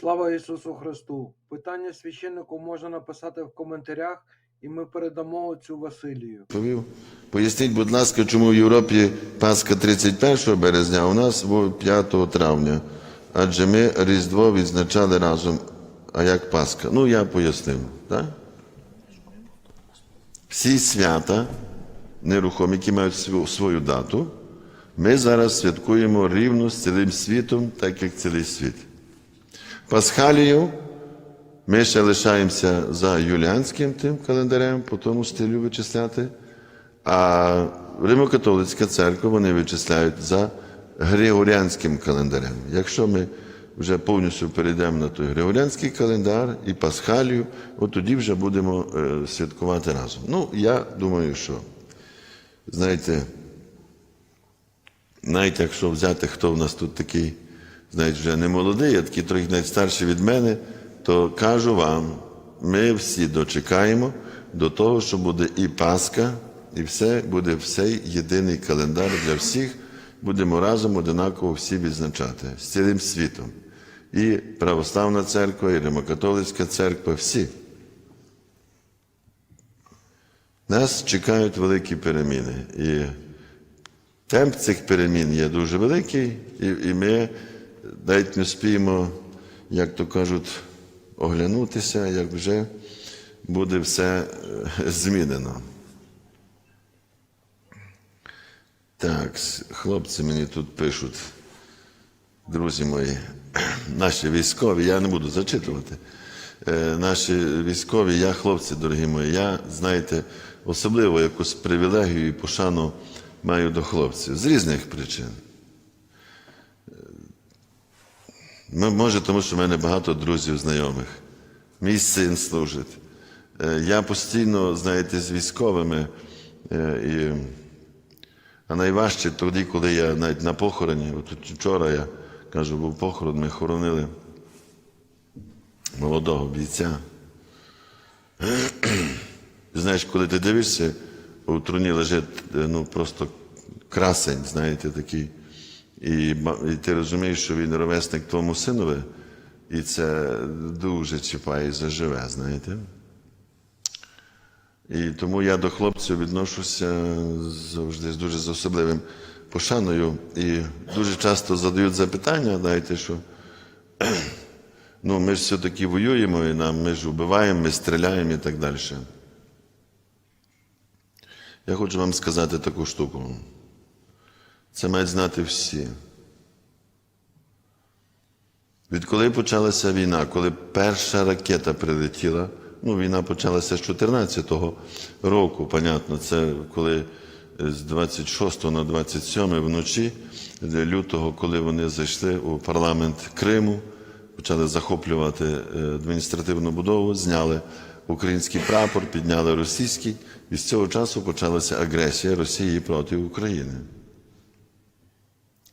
Слава Ісусу Христу! Питання священнику можна написати в коментарях, і ми передамо отцю Василію. Поясніть, будь ласка, чому в Європі Пасха 31 березня, а у нас 5 травня. Адже ми Різдво відзначали разом. А як Пасха? Ну, я пояснив. Так? Всі свята нерухомі, які мають свою дату, ми зараз святкуємо рівно з цілим світом, так як цілий світ. Пасхалію ми ще лишаємося за юліанським тим календарем, по тому стилю вичисляти. А Римо-католицька церква вони вичисляють за Григоріанським календарем. Якщо ми вже повністю перейдемо на той Григоріанський календар і Пасхалію, от тоді вже будемо е, святкувати разом. Ну, я думаю, що, знаєте, навіть якщо взяти, хто в нас тут такий, знаєте, вже не молодий, а такий трохи навіть старший від мене, то кажу вам, ми всі дочекаємо до того, що буде і Пасха, і все буде всей єдиний календар для всіх. Будемо разом одинаково всі відзначати з цілим світом. І Православна церква, і Римокатолицька церква, всі. Нас чекають великі переміни. І темп цих перемін є дуже великий, і, і ми навіть не спіємо, як то кажуть, оглянутися, як вже буде все е, змінено. Так, хлопці мені тут пишуть, друзі мої, наші військові, я не буду зачитувати. Е, Наші військові, я, хлопці, дорогі мої, я, знаєте, особливо якусь привілегію і пошану маю до хлопців з різних причин. Може, тому що в мене багато друзів, знайомих. Мій син служить. Е, Я постійно, знаєте, з військовими. е, І... А найважче тоді, коли я навіть на похороні, от вчора я кажу, був похорон, ми хоронили молодого бійця. Знаєш, коли ти дивишся, у труні лежить е, ну, просто красень, знаєте, такий. І, ти розумієш, що він ровесник твоєму синові, і це дуже чіпає і заживе, знаєте. І тому я до хлопців відношуся завжди з дуже з особливим пошаною. І дуже часто задають запитання, знаєте, що ну, ми ж все-таки воюємо, і нам, ми ж вбиваємо, ми стріляємо і так далі. Я хочу вам сказати таку штуку. Це мають знати всі. Відколи почалася війна, коли перша ракета прилетіла, ну, війна почалася з 14-го року, понятно, це коли з 26 на 27 вночі лютого, коли вони зайшли у парламент Криму, почали захоплювати е, адміністративну будову, зняли український прапор, підняли російський, і з цього часу почалася агресія Росії проти України.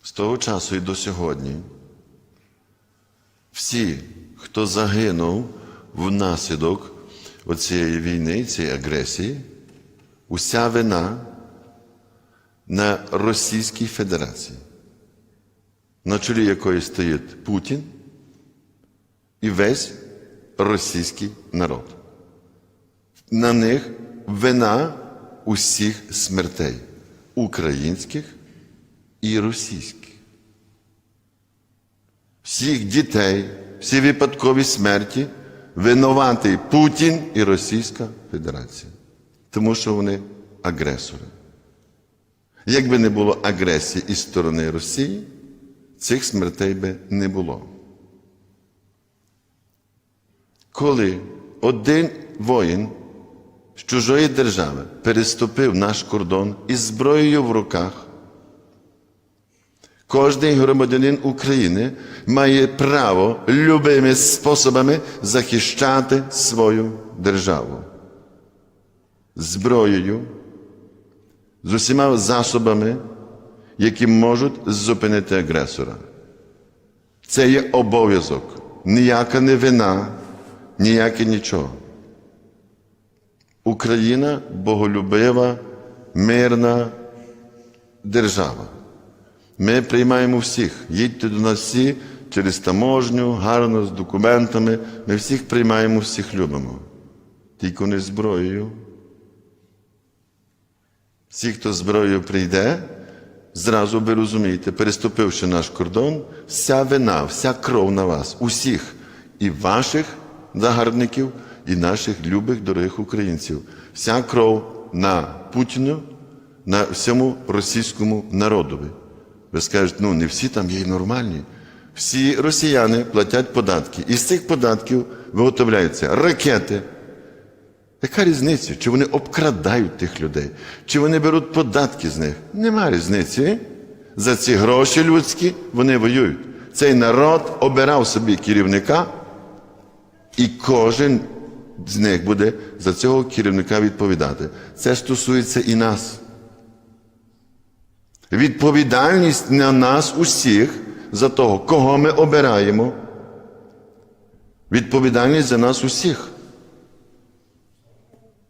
З того часу і до сьогодні всі, хто загинув внаслідок оцієї війни, цієї агресії, уся вина на Російській Федерації, на чолі якої стоїть Путін і весь російський народ. На них вина усіх смертей українських і російських. Всіх дітей, всі випадкові смерті винуватий Путін і Російська Федерація. Тому що вони агресори. Якби не було агресії із сторони Росії, цих смертей би не було. Коли один воїн з чужої держави переступив наш кордон із зброєю в руках, Кожний громадянин України має право любими способами захищати свою державу зброєю, з усіма засобами, які можуть зупинити агресора. Це є обов'язок, ніяка не вина, ніяке нічого. Україна боголюбива, мирна держава. Ми приймаємо всіх. Їдьте до нас всі, через таможню, гарно, з документами. Ми всіх приймаємо, всіх любимо. Тільки не зброєю. Всі, хто зброєю прийде, зразу ви розумієте, переступивши наш кордон, вся вина, вся кров на вас, усіх, і ваших загарбників, і наших любих, дорогих українців. Вся кров на Путіну, на всьому російському народові. Ви скажете, ну не всі там є й нормальні. Всі росіяни платять податки. І з цих податків виготовляються ракети. Яка різниця? Чи вони обкрадають тих людей, чи вони беруть податки з них? Нема різниці. За ці гроші людські вони воюють. Цей народ обирав собі керівника, і кожен з них буде за цього керівника відповідати. Це стосується і нас. Відповідальність на нас усіх за того, кого ми обираємо. Відповідальність за нас усіх.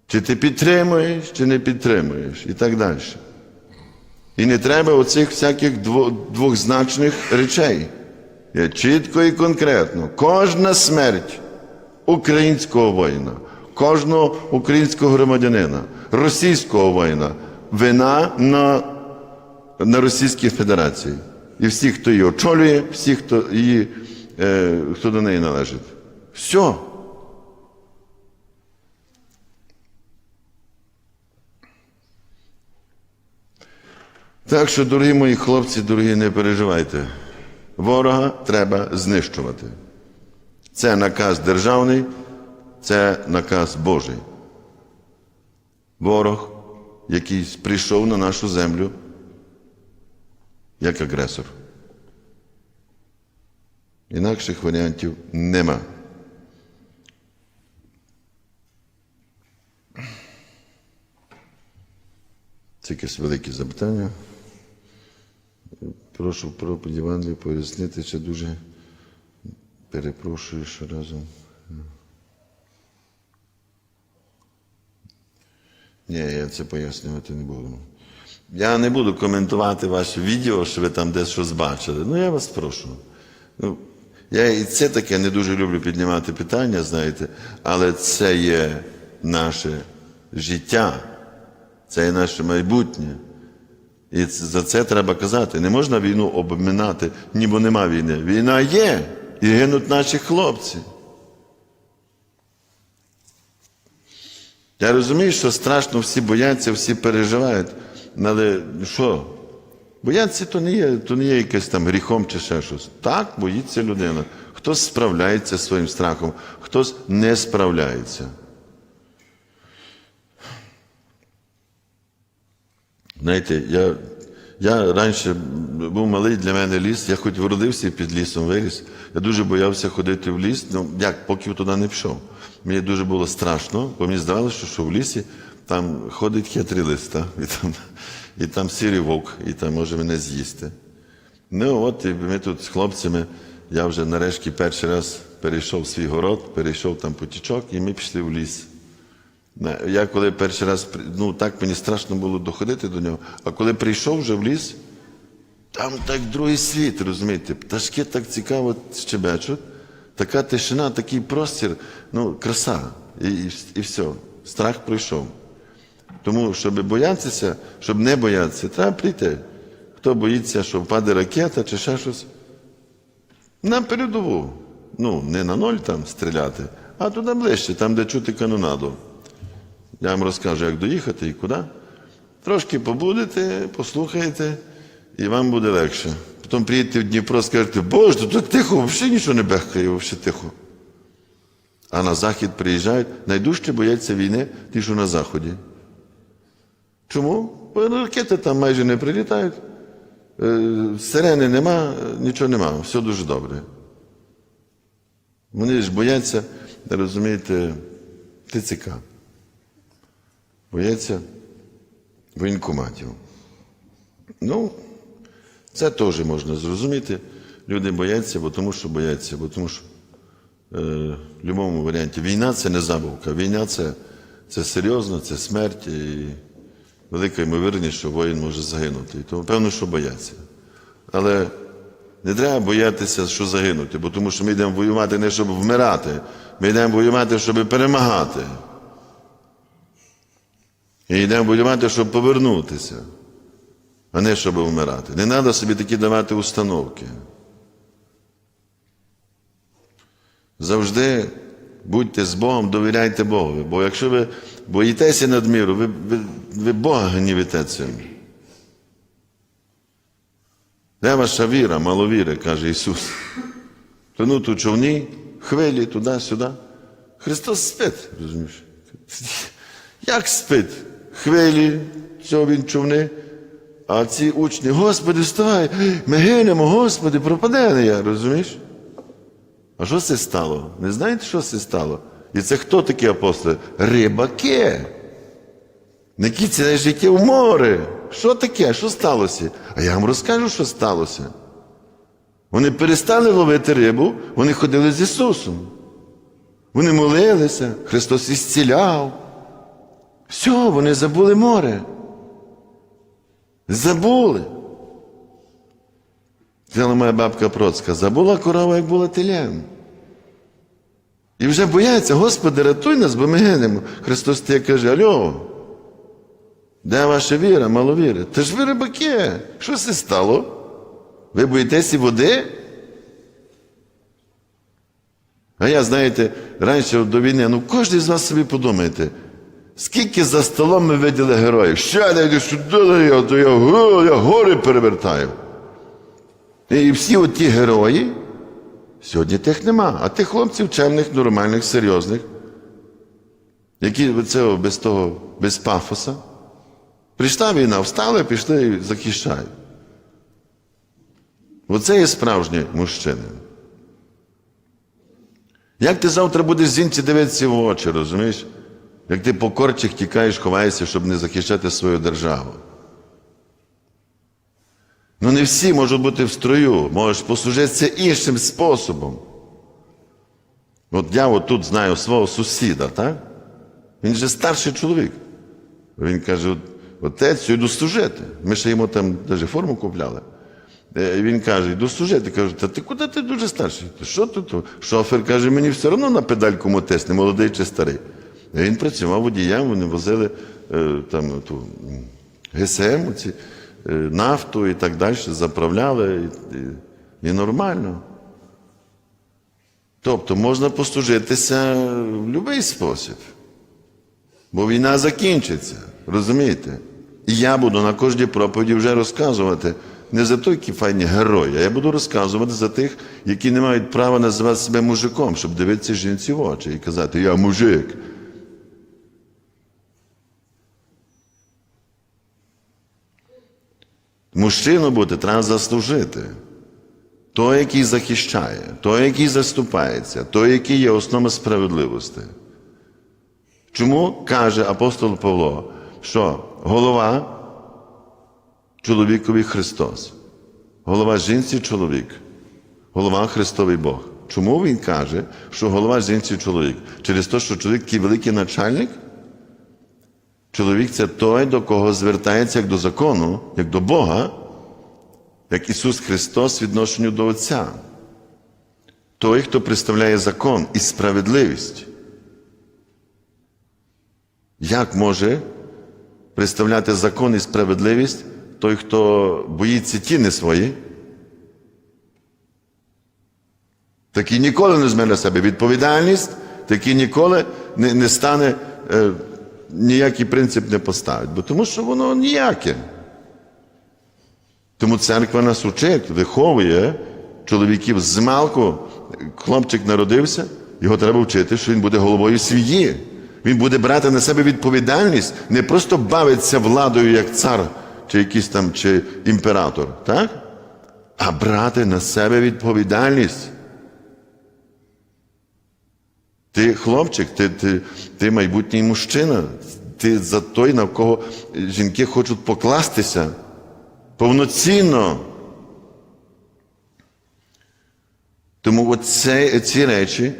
Чи ти підтримуєш, чи не підтримуєш, і так далі. І не треба оцих всяких дво- двохзначних речей. Є чітко і конкретно. Кожна смерть українського воїна, кожного українського громадянина, російського воїна, вина на, на Російській Федерації. І всі, хто її очолює, всі, хто, її, е, хто до неї належить. Все. Так що, дорогі мої хлопці, дорогі, не переживайте. Ворога треба знищувати. Це наказ державний, це наказ Божий. Ворог, який прийшов на нашу землю як агресор. Інакших варіантів нема. Це якесь велике запитання. Прошу про Євангелії пояснити, чи дуже перепрошую що разом. Ні, я це пояснювати не буду. Я не буду коментувати ваше відео, що ви там десь щось бачили. Ну, я вас прошу. Ну, я і це таке не дуже люблю піднімати питання, знаєте, але це є наше життя, це є наше майбутнє. І за це треба казати. Не можна війну обминати, ніби нема війни. Війна є, і гинуть наші хлопці. Я розумію, що страшно всі бояться, всі переживають. Але що? Бояться то не є, то не є якесь там гріхом чи ще щось. Так боїться людина. Хтось справляється зі своїм страхом, хтось не справляється. Знаєте, я, я раніше був малий для мене ліс, я хоч вродився під лісом виріс. Я дуже боявся ходити в ліс. Ну, як, поки туди не пішов. Мені дуже було страшно, бо мені здавалося, що в лісі там ходить хитрий лист, та? І, там, і там сірий вовк, і там може мене з'їсти. Ну от і ми тут з хлопцями, я вже нарешті перший раз перейшов свій город, перейшов там потічок, і ми пішли в ліс. Я коли перший раз, ну так мені страшно було доходити до нього, а коли прийшов вже в ліс, там так другий світ, розумієте, пташки так цікаво щебечуть, така тишина, такий простір, ну, краса, і, і, і все, страх пройшов. Тому, щоб боятися, щоб не боятися, треба прийти. Хто боїться, що впаде ракета чи ще щось, на передову. Ну, не на ноль там стріляти, а туди ближче, там, де чути канонаду. Я вам розкажу, як доїхати і куди. Трошки побудете, послухаєте, і вам буде легше. Потім приїдете в Дніпро, скажете, Боже, тут тихо, взагалі нічого не бехкає, взагалі тихо. А на захід приїжджають, найдужче бояться війни ті, що на заході. Чому? Бо ракети там майже не прилітають, е, сирени нема, нічого нема, все дуже добре. Вони ж бояться, розумієте, ТЦК. Бояться воєнкоматів. Ну, це теж можна зрозуміти. Люди бояться, бо тому що бояться, бо тому що е, в будь-якому варіанті війна це не забавка. Війна це, це серйозно, це смерть і велика ймовірність, що воїн може загинути. І тому певно, що бояться. Але Не треба боятися, що загинути, бо тому що ми йдемо воювати не щоб вмирати, ми йдемо воювати, щоб перемагати. І йдемо воювати, щоб повернутися, а не щоб вмирати. Не треба собі такі давати установки. Завжди будьте з Богом, довіряйте Богу. Бо якщо ви боїтеся надміру, ви, ви, ви Бога гнівите цим. Де ваша віра, маловіри, каже Ісус. Тонуть у човні, хвилі туди-сюди. Христос спить, розумієш? Як спить? Хвилі, що він човни, а ці учні, Господи, вставай, ми гинемо, Господи, пропаде не я, розумієш? А що це стало? Не знаєте, що це стало? І це хто такі апостоли? Рибаки. Не кіці життя в море. Що таке? Що сталося? А я вам розкажу, що сталося. Вони перестали ловити рибу, вони ходили з Ісусом. Вони молилися, Христос ісціляв. Все, вони забули море. Забули. Казала моя бабка Процька, забула корова, як була телем. І вже бояться, Господи, рятуй нас, бо ми гинемо. Христос тебе каже, Альо, де ваша віра, маловіра? Та ж ви рибаки, що це стало? Ви боїтеся води? А я, знаєте, раніше до війни, ну кожен з вас собі подумайте, скільки за столом ми виділи героїв? Ще не йди сюди, я, я, го- я гори перевертаю. І всі оті герої, сьогодні тих нема. А тих хлопців чемних, нормальних, серйозних, які це без того, без пафоса. Прийшла війна, встали, пішли і захищають. Оце є справжні мужчини. Як ти завтра будеш жінці дивитися в очі, розумієш? Як ти по корчих тікаєш, ховаєшся, щоб не захищати свою державу. Ну не всі можуть бути в строю, можеш послужитися іншим способом. От я от тут знаю свого сусіда, так? Він же старший чоловік. Він каже: «От, отець, йду служити. Ми ще йому там навіть форму купляли. Е, Він каже, йду служити. Кажу, та ти куди ти дуже старший? Та що ти то? Шофер каже, мені все одно на педальку мотисне, молодий чи старий. Він працював водієм, вони возили е, там ту ГСМ, ці, е, нафту і так далі, заправляли і нормально. Тобто можна послужитися в будь-який спосіб. Бо війна закінчиться, розумієте? І я буду на кожній проповіді вже розказувати не за той, які файні герої, а я буду розказувати за тих, які не мають права називати себе мужиком, щоб дивитися жінці в очі і казати, я мужик. Мужчину бути треба заслужити. Той, який захищає, той, який заступається, той, який є основа справедливості. Чому каже апостол Павло, що голова чоловікові Христос, голова жінці чоловік, голова Христовий Бог. Чому він каже, що голова жінці чоловік? Через те, що чоловік такий великий начальник? Чоловік це той, до кого звертається як до закону, як до Бога, як Ісус Христос відношенню до Отця. Той, хто представляє закон і справедливість. Як може представляти закон і справедливість той, хто боїться тіни свої? Такий ніколи не зме на себе відповідальність, такий ніколи не, не стане, е, ніякий принцип не поставить, бо тому що воно ніяке. Тому церква нас учить, виховує чоловіків з малку. Хлопчик народився, його треба вчити, що він буде головою сім'ї. Він буде брати на себе відповідальність, не просто бавиться владою як цар чи якийсь там чи імператор, так? а брати на себе відповідальність. Ти хлопчик, ти, ти, ти майбутній мужчина, ти за той, на кого жінки хочуть покластися повноцінно. Тому оце, ці речі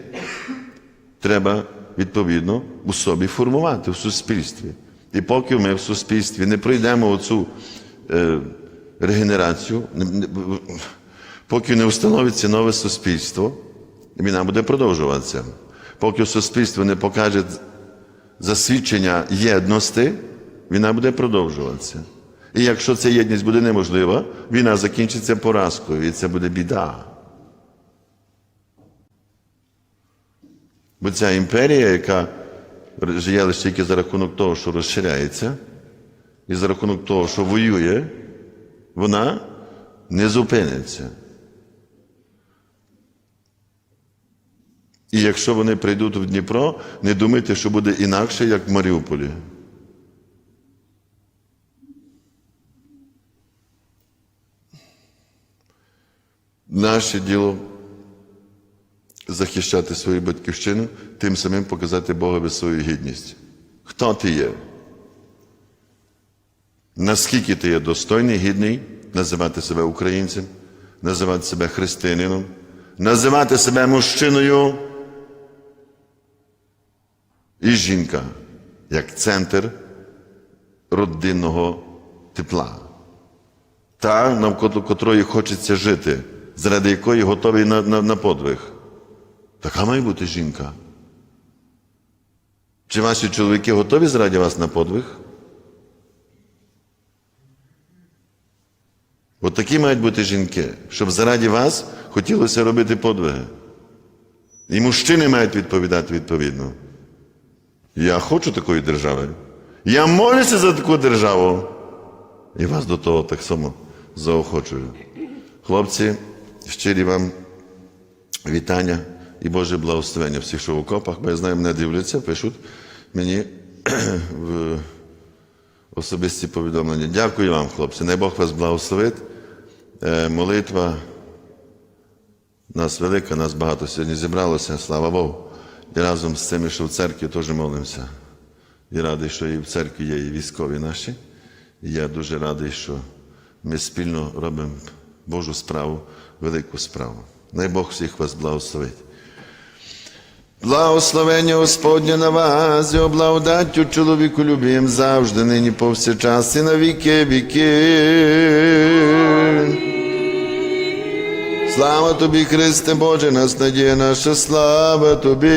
треба відповідно у собі формувати в суспільстві. І поки ми в суспільстві не пройдемо оцю е, регенерацію, не- не- Поки не встановиться нове суспільство, війна буде продовжуватися. Поки суспільство не покаже засвідчення єдності, війна буде продовжуватися. І якщо ця єдність буде неможлива, війна закінчиться поразкою, і це буде біда. Бо ця імперія, яка живе лише тільки за рахунок того, що розширяється, і за рахунок того, що воює, вона не зупиниться. І якщо вони прийдуть в Дніпро, не думайте, що буде інакше, як в Маріуполі. Наше діло захищати свою батьківщину, тим самим показати Богові свою гідність. Хто ти є? Наскільки ти є достойний, гідний називати себе українцем, називати себе християнином, називати себе мужчиною і жінка як центр родинного тепла, та, навколо котрої хочеться жити, заради якої готовий на, на, на подвиг. Така має бути жінка. Чи ваші чоловіки готові заради вас на подвиг? От такі мають бути жінки, щоб заради вас хотілося робити подвиги. І мужчини мають відповідати відповідно. Я хочу такої держави. Я молюся за таку державу. І вас до того так само заохочую. Хлопці, щирі вам вітання і Боже благословення всіх, що в окопах, бо я знаю, мене дивляться, пишуть мені в особисті повідомлення. Дякую вам, хлопці. Най Бог вас благословить. Е, молитва нас велика, нас багато сьогодні зібралося, слава Богу. І разом з цими, що в церкві, теж молимося. І радий, що і в церкві є і військові наші. І я дуже радий, що ми спільно робимо Божу справу, велику справу. Най Бог всіх вас благословить. Благословення Господня на вас, і обладаттю чоловіку любим завжди, нині повсякчас і на віки віки. Слава тобі, Христе Боже, нас надія наша, слава тобі.